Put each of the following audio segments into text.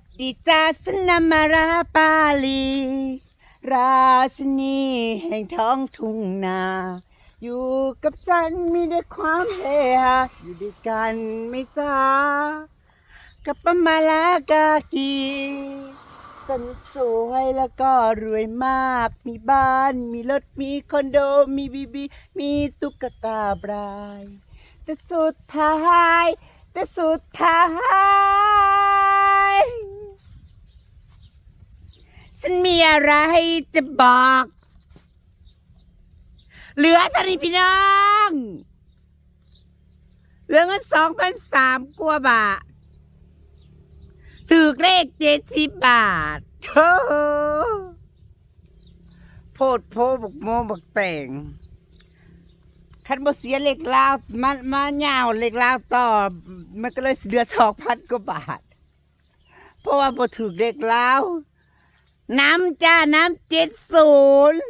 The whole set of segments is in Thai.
สดีจ้าสนามาราปาลี ราชนีแห่งท้องทุ่งนา อยู่กับฉันมีแต่ความเฮฮาอยู่ด้วยกันไม่จ้ากับปมาลากากีฉันสวยแล้วก็รวยมาก มีบ้าน มีรถ มีคอนโด มีบีบี มีตุ๊กตาบราย แต่สุดท้าย แต่สุดท้าย ฉันมีอะไรจะบอก เหลือเท่านี้พี่น้องเหลือเงินสองพันสามกว่าบาทถือเลขเจ็ดสิบบาทเธอโพดโพบกโมบกแต่งคันบ่เสียเหล็กลาวมามาเหย่าเหล็กลาวต่อ มันก็เลยเดือสองพันกว่าบาท เพราะว่าบ่ถูกเหล็กลาว น้ำจ้าน้ำเจ็ดศูนย์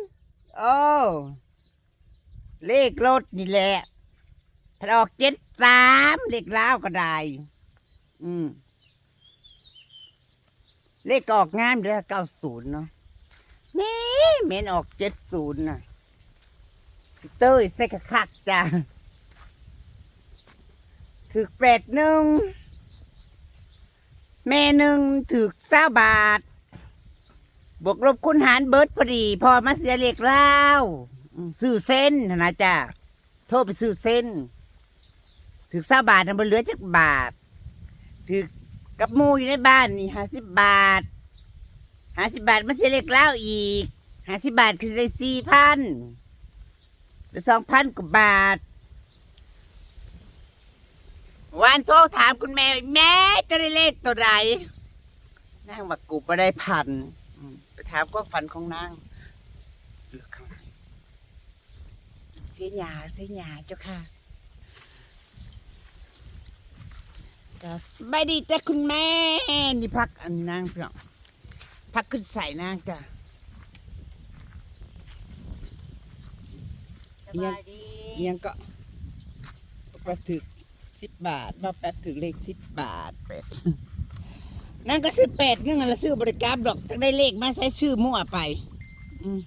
โอ้เลขรถนี่แหละถ้าออกเจ็ดสามเลขล้าวก็ได้ อืม เลขออกงามเด้อเก้าศูนย์เนาะแม่เมนออกเจ็ดศูนย์น่ะเต้ยใส่กระคักจ้ะถึกแปดหนึ่งแม่หนึ่งถึกเศร้าบาท บวกลบคุณหารเบิร์ดพอดี พอมาเสียเรียกเล่าอืมซื้อเส้นนะจ้ะโทรไปซื้อเส้น ถึกเศร้าบาทนะบนเหลือจักบาท ถึกกับมูอยู่ในบ้านนี่ห้าสิบบาทห้าสิบบาทมาเสียเรียกเล่าอีกห้าสิบบาทคือได้สี่พันหรือสองพันกว่าบาทวันโทรถามคุณแม่ แม่จะได้เลขตัวใดนางบักกูไปได้พัน อืมไปถามก็ฝันของนางเลือกข้างหลังเสียหยาเสียหยาเจ้าค่ะก็สบายดีจ้ะคุณแม่ นี่พักอันนางเพื่อนพักขึ้นใส่นางจ้ะ สบายดีเอียงก็แป๊บถึกสิบบาทมาแป๊บถึกเลขสิบบาทเป็ด นั่นก็ซื้อเป็ดนั่นไงละซื้อบริการดอกจะได้เลขมาใช้ชื่อมั่วไป อืม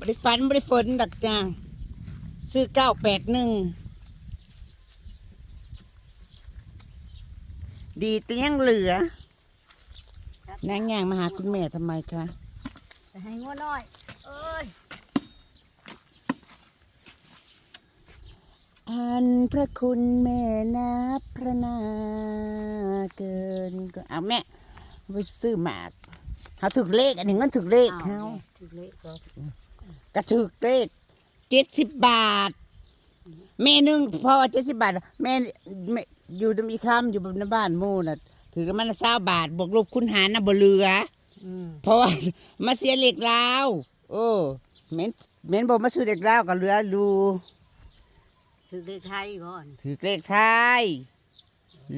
บริฟันบริฝนดักจ้าซื้อเก้าแปดหนึ่งดีแต่ยังเหลือนางย่างมาหาคุณแม่ทำไมคะจะให้งัวน้อย เอ้ย อันพระคุณแม่นับพระนาเกินก็เอาแม่ไปซื้อหมากเขาถึกเลขอันนี้เงินถึกเลขเขาถูกเละก็กระถึกเลขเจ็ดสิบบาท แม่หนึงพอเจ็ดสิบบาท แม่แม่อยู่ตรงอีกคำอยู่บนบ้านหมู่น่ะ ถือกันมันเศร้าบาทบวกลบคุณหารน่ะบ่เหลือ อืมเพราะว่า มาเสียเหล็กลาว โอ้เม้นเม้นบอกมาซื้อเหล็กลาวก็เหลือดู ถูกเลขไทยก่อนถือเลขไทย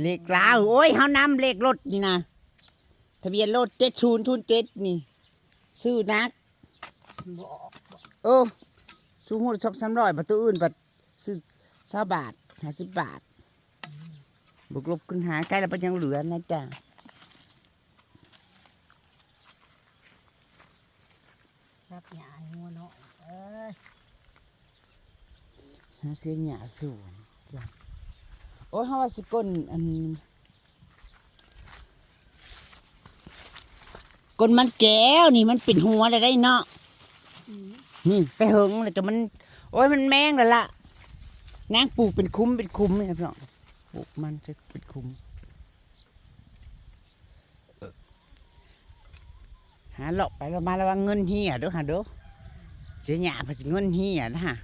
เลขลาวโอ้ยเขานำเลขรถนี่นะทะเบียนรถเจ็ดศูนย์ทุนเจ็ดนี่ซื้อนักบอกโอ้ซื้อหูสองสามร้อยประตูอื่นบัดซื้อสาบาทห้าสิบบาทบวกลบคุณหารใกล้แล้วมันยังเหลือนะจ๊ะรับหยาให้งัวน้อยเอ้ย หา เสียหยาสูงจ้ะโอ้ยเขาว่าสิก้นอันก้นมันแก้วนี่มันเป็นหัวเลยได้เนาะนี่แต่เหิงเลยแต่มัน โอ้ยมันแมงแล้วล่ะนางปลูกเป็นคุ้มเป็นคุ้มเลยนะพี่น้องปลูกมันจะเป็นคุ้มหาหลอกไปแล้วมาแล้วว่าเงินเฮียเด้อหาเด้อเสียหยาไปเงินเฮียนะฮะ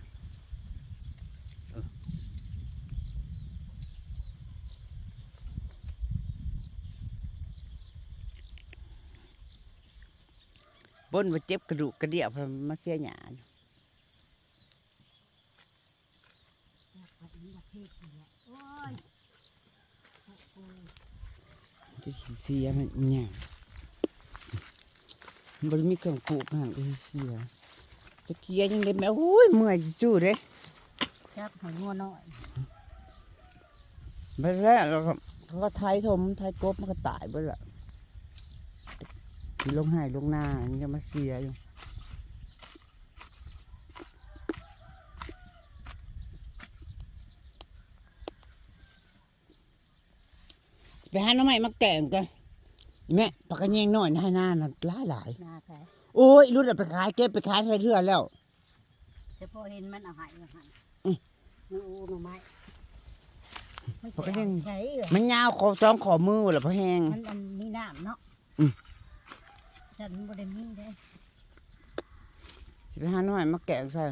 บนว่าเจ็บกระดูกกระเดี่ยวเพราะมาเสียหยาอยากไปอยากเฮ็ดนี่แหละโอ้ยจะสิเสียมันเนี่ยมันบ่ได้มีเครื่องปลูกห่างก็สิเสียจะเกียยังได้แม่โอ้ยเมื่อยจู่ๆเด้จับให้งัวน้อยไปแล้วเราก็เขาก็ไทยถมไทยกบมันก็ตายไปละอมี ลงหายลงหน้าอันนี้ก็มาเสียอยู่ไปหาหน้ำใหม่มาแกงกันอีแม่ปากกระเยงหน่อยนะให้หน้าน่ะหลายหลายหน้าใครๆโอ้ยรุ่นเอาไปขายเก็บไปขายใส่เทื่อแล้วแต่พอเห็นมันเอาใหายเอาใหายอืมนูหนูไม้ไม่ปกติใช่เหรอมันยาวขอจ้องขอมือหรอพ่อแห้งมันมันมีน้ำเนาะอืม ฉันบ่ได้มีเด้สิไปหาหน้ำใหม่มาแกงใส่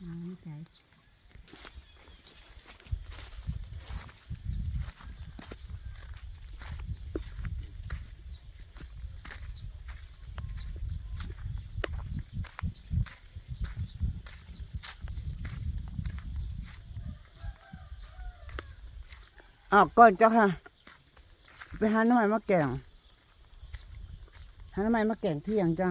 อืมใช่อ้าวก่อนเจ้าค่ะ ไปหาหน้ำใหม่มาแกง หาน้ำใหม่มาแกงเที่ยงจ้า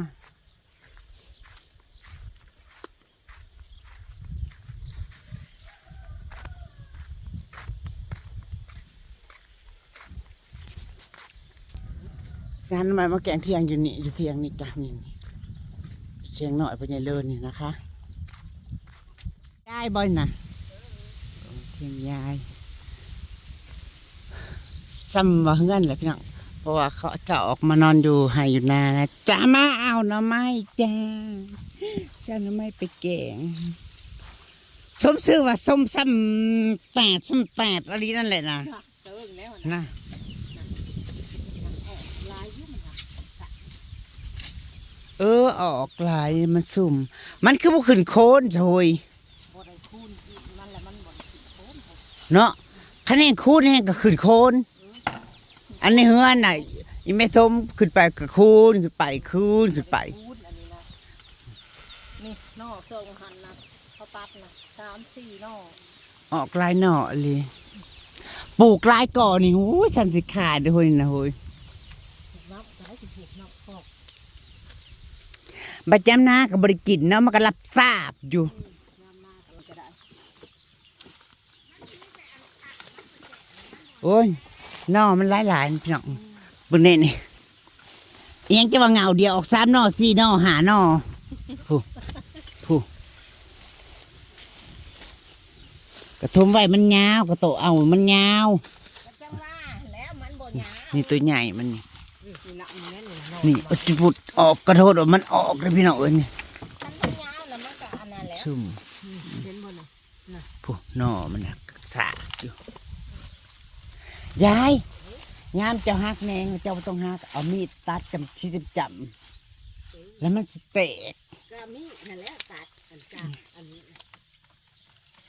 สานำไมมาแกงเที่ยงอยู่นี่อยู่เที่ยงนี่จ้ะนี่เชียงหน่อยไปใหญ่เลินนี่นะคะยายบ่อยนะเที่ยงยายซ้ำว่าเฮือนแหละพี่น้อง เพราะว่าเขาจะออกมานอนอยู่ให้อยู่นานะจะมาเอาหน่อไม้จ้าสานหน่อไม้ไปแกงสมชื่อว่าส้มซ้ำแตดซ้ำแตดอะไรนั่นแหละนะเติงแล้วนะลายยุ่มันนะเออออกลายมันสุ่ม มันคือบุขึ้นโคนโชยบ่ได้คูณอีกมันแหละมันบ่ได้คิดโค้งเนาะคะแนนคูณแห้งก็ขึ้นโคน อันนี้เฮือนน่ะอีแม่ส้มขึ้นไปก็คูณขึ้นไปคูณขึ้นไปคูณอันนี้นะนี่นอกทรงหันนะเขาตัดนะสามสี่นอกออกลายหน่อเลยปลูกลายก่อนนี่โอ้ยสันสิขาดด้วยนะเฮ้ยนับจะให้สิบหกนับออกบัดจำหน้ากับบริกินเนาะมันก็รับทราบอยู่ น้ำมากมันก็ได้โอ้ยห น่อมันหลายหลายๆพี่น้องเบึงเนี่นี่เอียงจะว่าเงาเดียวออกสามหน่อสี่หน่อหาหน่อผู้ผู้กระทมไว้มันยาวกระโตเอามันยาวก็จังว่าแล้วมันบ่หยานี่ตัวใหญ่มันนี่นี่ละมันแม่นนี่ละนี่อุจบุดออกกระโดดออกมันออกเลยพี่น้องเอ้ยนี่มันบ่ยาวแล้วมันก็อันนั้นแล้วซุ่มเห็นบ่น่ะผู้หน่อมันน่ะสากอยู่ ยายยามเจ้าฮักแนงเจ้าบ่ต้องฮักเอามีดตัดจำชี้จำจำแล้วมันจะแตกก็มีนั่นแหละตัดอันจ้าอันนี้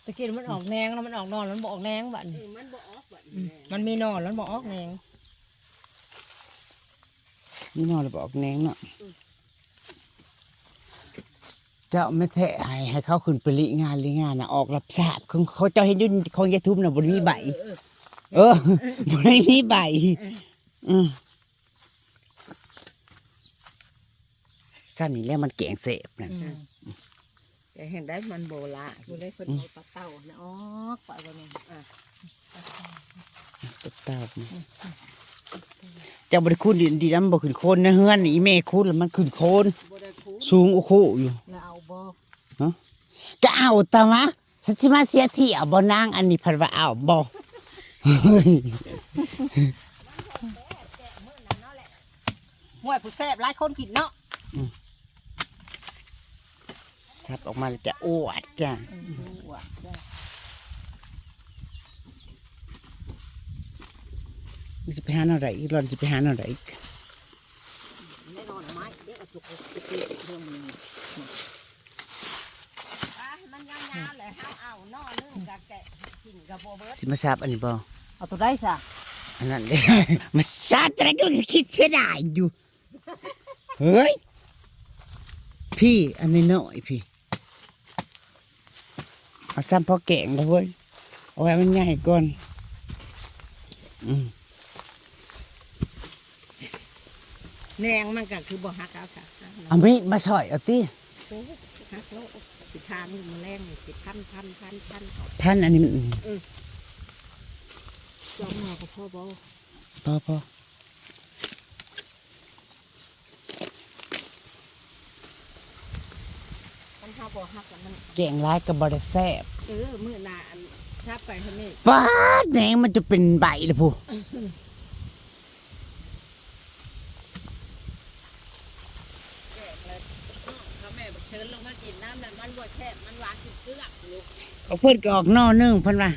ตะกี้มันออกแนงแล้วมันออกนอนแล้วมันบ่ออกแนงบัดนี้มันบ่ออกบัดมันมีนอนแล้วมันบ่ออกแนงนี่หน่อเลยบอกแนงเนาะเจ้าไม่แท้ให้ให้เขาขึ้นไปลิงานลิงานนะออกรับทราบของเขาเจ้าเห็นอยุ่นของยายทุ่มนะบนมีใบ เออ บนมีใบอืมสั้นนี่แล้วมันแกงเสพนะแต่เห็นได้มันโบราณบ่ได้เพิ่นเอาปลาเต่านะออกไปบ่นี่อะตบตาบนี่เจ้าบริคุณดีดีแล้วมันบอกขึ้นโคนนะเฮือนนี่แม่คุณแล้วมันขึ้นโคนบ่ได้คูสูงโอ้โหอยู่แล้วเอาบ่ก็เอาแต่วะฉันสิมาเสียที่เอาบ่นางอันนี้พันว่าเอาบ่ เฮ้ยห่วยผู้แซ่บหลายคนกินเนาะทับออกมาแล้วจะอ้วดจ้ะมันจะไปหาหน่อไรอีกรอนจะไปหาหน่อไรอีกแน่นอนไม้เดี๋ยวเอาจุกเอาจุกเรื่องนี้อะมันยาวๆแหละเฮาเอานอนึงกะแกะกินกะบ่เบิดสิมาทราบอันนี้บ่ เอาตัวได้ซะอันนั้นเลยมาทราบอะไรก็คิดเสียดายอยู่ เฮ้ย พี่อันนี้น้อยพี่ เอาซ้ำพอแกงแล้วเว้ย เอาไว้มันใหญ่ก่อน อืมแนงมันก็คือบ่ฮักเอาค่ะเอามีดมาสอยเอาตีโอ้ฮักแล้วสิทานมันแรงนี่สิพันพันพันพันเอาพันอันนี้มัน สองหน่อกับพ่อบอพ่อพ่อมันห้าบ่หักแล้วมันแกงร้ายกับบริแซบเออมื่อหนาอันถ้าไปทำไม่ป้าดแหนงมันจะเป็นใบเลยพูแก่เลยพ่อแม่บอกเชิญลงมากินน้ำนั่มันบ่แช่มันหวานถึงเกลือลูก เอาเพื่อนก็ออกนอกนึ่งเพื่อนว่า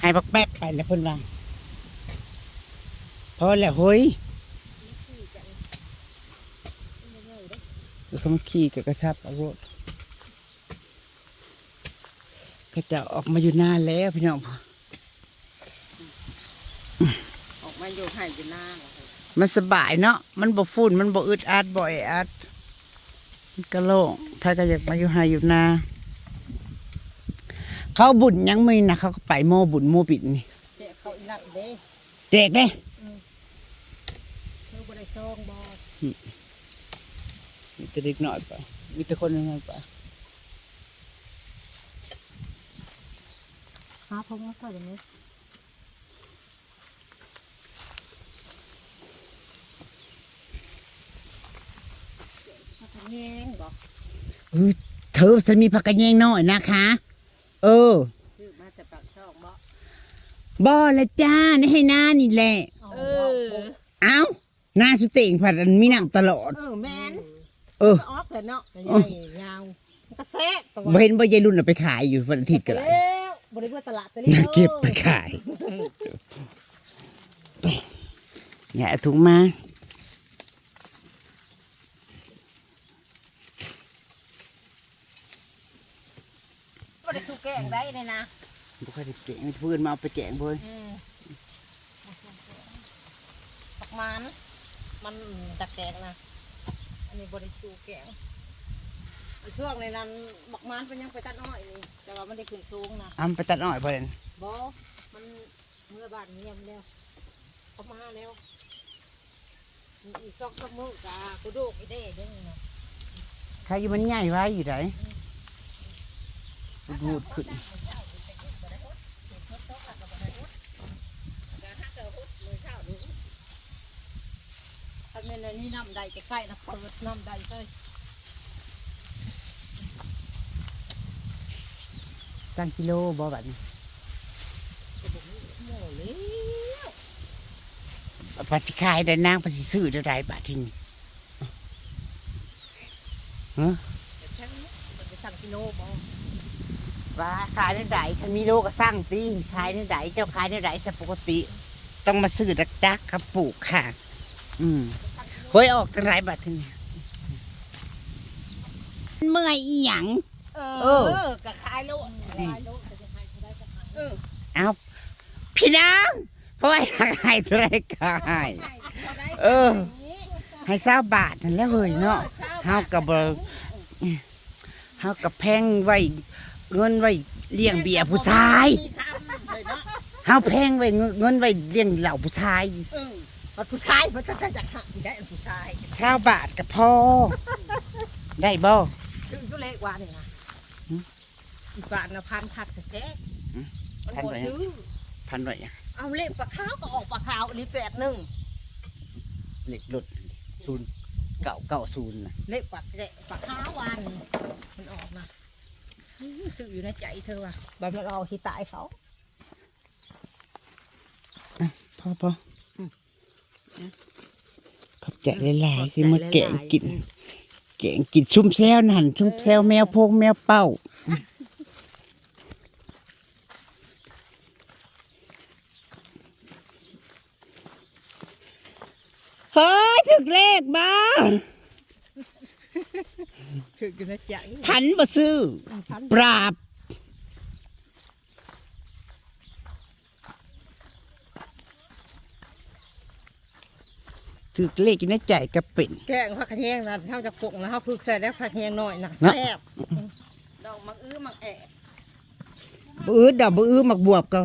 ให้บักแป๊บไปแล้วเพื่อนว่า พอแล้วเฮ้ยแล้วเขามาขี่กับกระชับเอารถก็จะออกมาอยู่หน้าแล้วพี่น้องออกมาอยู่ให้อยู่หน้ามันสบายเนาะมันบ่ฝุ่นมันบ่อึดอัดบ่แออัดมันก็โล่งถ้าก็อยากมาอยู่หาอยู่นาเขาบุญยังไม่นะเขาก็ไปโมบุญโมปิดนี่แจกเขาอีนักเด้แจกเลยเธอบ่ได้ ซองบ่มีแต่เด็กหน่อยไปมีแต่คนน้อยไปหาพงมาใส่อย่างนี้ถ้าทำแยงบอกเธอฉันมีผักกระแยงน้อยนะคะ เออซื้อมาแต่ปากช่องบ่บ่ละจ้านี่ให้หน้านี่แหละ เออ เอ้า หน้าสุเต่งผัดอันมีน้ำตลอด เออแม่นเออ ออกแต่เนาะใหญ่ยาวมันก็แซ่บตัวบ่เห็นบ่ยายรุ่นเอาไปขายอยู่วันอาทิตย์ก็ได้แล้วบริเวณตลาดตะลิน่าเก็บไปขายไปอย่าเอาถุงมาบริสุแกงได้เลยนะบุคคลแกงเพื่อนมาเอาไปแกงเพื่อนปักมัน มันตะแกงนะ อันนี้บริสุแกงช่วงในนั้นบักมันเป็นยังไปตัดอ้อยนี่ แต่ว่ามันได้ขึ้นสูงนะเอาไปตัดอ้อยเพื่อนบอมันเมื่อบ้านเงียบแล้วเขามาแล้วมีอีกซอกซอกมือกากูดูกอีเด้เด้นี่นะใครอยู่มันใหญ่ไว้อยู่ไหนดูดขึ้น ถ้าเป็ นอันนี้น้ำใดจะใกล้นะเปิดน้ำใดเลยตั้งกิโลบ่บัดนี้โม่เลยปัสิขายได้นางปัสิซื้อได้ไรบาทที่นี่แต่ฉันมันจะสั่งกิโลบอว่าขายได้ไรคันมีโลก็สร้างตีขายได้ไรเจ้าขายได้ไรแต่ปกติ ต้องมาซื้อดักจักครับปลูกค่ะ อืม เฮ้ยออกตั้งไรบาทที่นี่เมื่อยอีหยัง เอเออกระขายโลขายโลจะขายเท่าไรก็ขายเออเอาพี่น้องเพราะว่าอยากให้เท่าไรก็ให้ ขายเท่าไรเออ ให้เศร้าบาทนั่นแหล้วเฮ้ยเนาะเฮากับบ่เฮากับแพงไว้เงินไว้เลี้ยงเบียร์ผู้ชาย มีคำเลยเนาะเฮาแพงไว้เงินเงินไว้เลี้ยงเหล่าผู้ชาย เออ มันผู้ชายมันจะจะหักได้อันผู้ชายเศร้าบาทกับพอได้บ่ ถึงก็เล็กกว่านี่นะหืมอีกบาทนะพันผักแท้หืมมันพันบ่ไว้ซื้อ พันไว้อะเอาเลขปลาขาวก็ออกปลาขาวอันนี้แปดหนึ่งเลขรถศูนย์เก้าเก้าศูนย์นะเลขปลาแกะปลาขาววันมันออกมาอื้อซื้ออยู่ในใจเธอว่ะบัดมันเอาที่ตายเขาพอพอ ขอบใจหลายๆสิมาแกงกิน แกงกินชุ่มแซวนั่นชุ่มแซวแมวโพงแมวเป้าเฮ้ยถึกเลขบ้าถืออยู่ในใจพันบ่ซื้อพันปราบ ถึกเลขอยู่ในใจกระเป็นแกงผักขะแยงนะเท่าจะปกนะเขาพึกใส่แล้วผักขะแยงหน่อยนะเนาะแซ่บดอกมักอื้อมักแอะบอื้อดอกบอื้อหมักบวบก็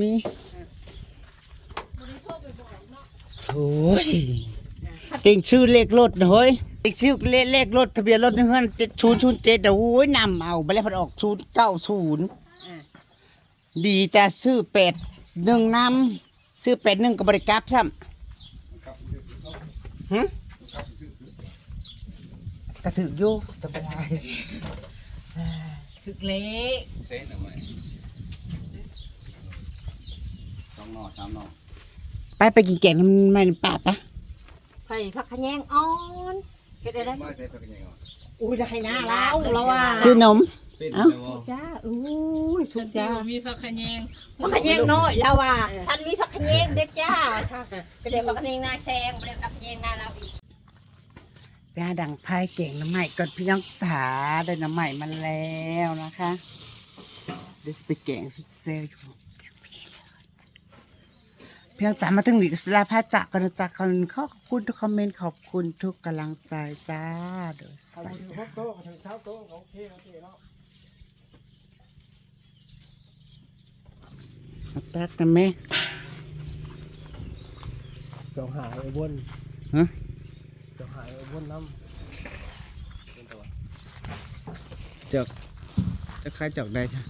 มีบริโภคไปบอกเนาะโอ้ยติงชื่อเลขรถนะเฮ้ยติงชื่อเลขเลขรถทะเบียนรถเฮือนเจ็ดศูนย์ศูนย์เจ็ดโอ้ยนำเอาไปแล้วพันออกศูนย์เก้าศูนย์ดีแต่ซื้อเป็ดหนึ่งนำซื้อเป็ดหนึ่งกับบริกรับซ้ำ หึกระถืออยู่แตะบายเละเส้นหน่อยสองหน่อสามหน่อไปไปกินแกงน้ำมันป่าปะไผ่ผักขะแยงอ่อนเฮ็ดได้ได้มาเส้นเป็นยังไง อุ้ยได้หน้าแล้วแล้วว่า ซื้อนม เป็นเอ้าเลยวะจ้าอุ้ยทุกจ้ามีผักขะแยงผักขะแยงน้อยแล้วว่าฉันมีผักขะแยงเด็กจ้าก็ได้ผักขะแยงนายแซงบ่ได้ผักขะแยงนาเราอีกไปหาดังพายแกงน้ำใหม่ก่อนพี่น้องสาได้น้ำใหม่มาแล้วนะคะเดี๋ยวสิไปแกงซุปเซลอยู่พี่น้องจ๋ามาถึงหลีกสลาพาจากกันนะจ๊ะขอบคุณทุกคอมเมนต์ขอบคุณทุกกำลังใจจ้าเดี๋ยวสวัสดีค่ะ มาตักนะแม่จองหายไอ้บนฮะจองหายไอ้บนน้จอกจะคล้ายจอกได้ค่ะ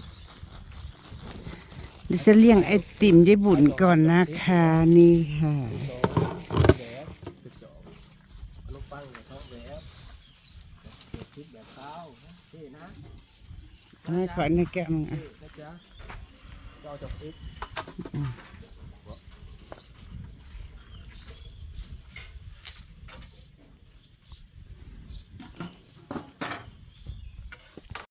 ดิฉันเลี้ยงไอติมยายบุญก่อนนะคะนี่ค่ะำแหวกจะจองขนมปังเนี่ยเขาแหวกเก็บทิศแบบข้าวนะนี่นะให้ขอในแก้วหนึงอะนี่นะจ๊ะเจ้าจอกซิป Mm.